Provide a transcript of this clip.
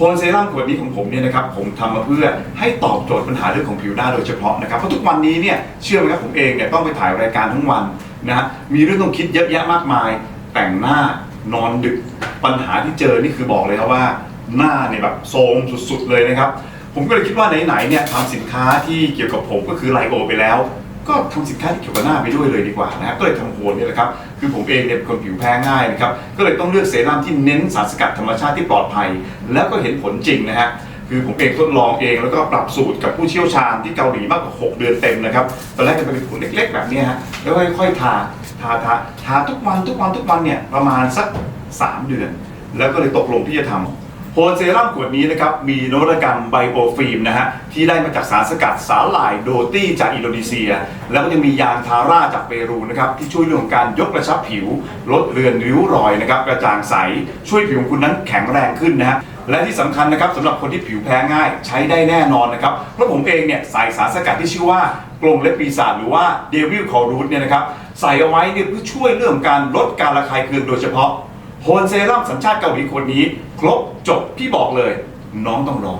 โพลเซรั่มขวดนี้ของผมเนี่ยนะครับผมทำมาเพื่อให้ตอบโจทย์ปัญหาเรื่องของผิวหน้าโดยเฉพาะนะครับเพราะทุกวันนี้เนี่ยเชื่อไหมครับผมเองเนี่ยต้องไปถ่ายรายการทั้งวันนะฮะมีเรื่องต้องคิดเยอะแยะมากมาย แต่งหน้านอนดึกปัญหาที่เจอนี่คือบอกเลยครับว่าหน้าเนี่ยแบบโทรมสุดๆเลยนะครับผมก็เลยคิดว่าไหนๆเนี่ยทำสินค้าที่เกี่ยวกับผมก็คือไลโอไปแล้ว ก็ทำสินค้าที่เกี่ยวกับหน้าไปด้วยเลยดีกว่านะครับก็เลยทำโคนนี่แหละครับคือผมเองเนี่ยเป็นคนผิวแพ้ง่ายนะครับก็เลยต้องเลือกเซรั่มที่เน้นสารสกัดธรรมชาติที่ปลอดภัย แล้วก็เห็นผลจริงนะฮะคือผมเองทดลองเองแล้วก็ปรับสูตรกับผู้เชี่ยวชาญที่เกาหลีมากกว่า 6 เดือนเต็มนะครับตอนแรกจะเป็นผลเล็ก ๆ แบบนี้ฮะแล้วค่อยๆทาทาทาทาทุกวันทุกวันทุกวันเนี่ยประมาณสัก 3 เดือน แล้วก็เลยตกลงที่จะทำ โฮเซรั่มขวดนี้นะครับมีนวัตกรรมไบโอฟิล์มนะฮะที่ได้มาจากสารสกัดสาหร่ายโดตี้จากอินโดนีเซีย แล้วก็ยังมียางทาร่าจากเปรูนะครับที่ช่วยเรื่องของการยกกระชับผิว ลดเลือนริ้วรอยนะครับกระจ่างใส ช่วยผิวของคุณนั้นแข็งแรงขึ้นนะฮะและที่สำคัญนะครับสำหรับคนที่ผิวแพ้ง่ายใช้ได้แน่นอนนะครับเพราะผมเองเนี่ยใส่สารสกัดที่ชื่อว่ากรงเล็บปีศาจหรือว่าเดวิลคอรูทเนี่ยนะครับใส่เอาไว้เนี่ยเพื่อช่วยเรื่องการลดการระคายเคืองโดยเฉพาะ โฮนเซรั่มสัญชาติเกาหลีคนนี้ ครบจบพี่บอกเลย น้องต้องลอง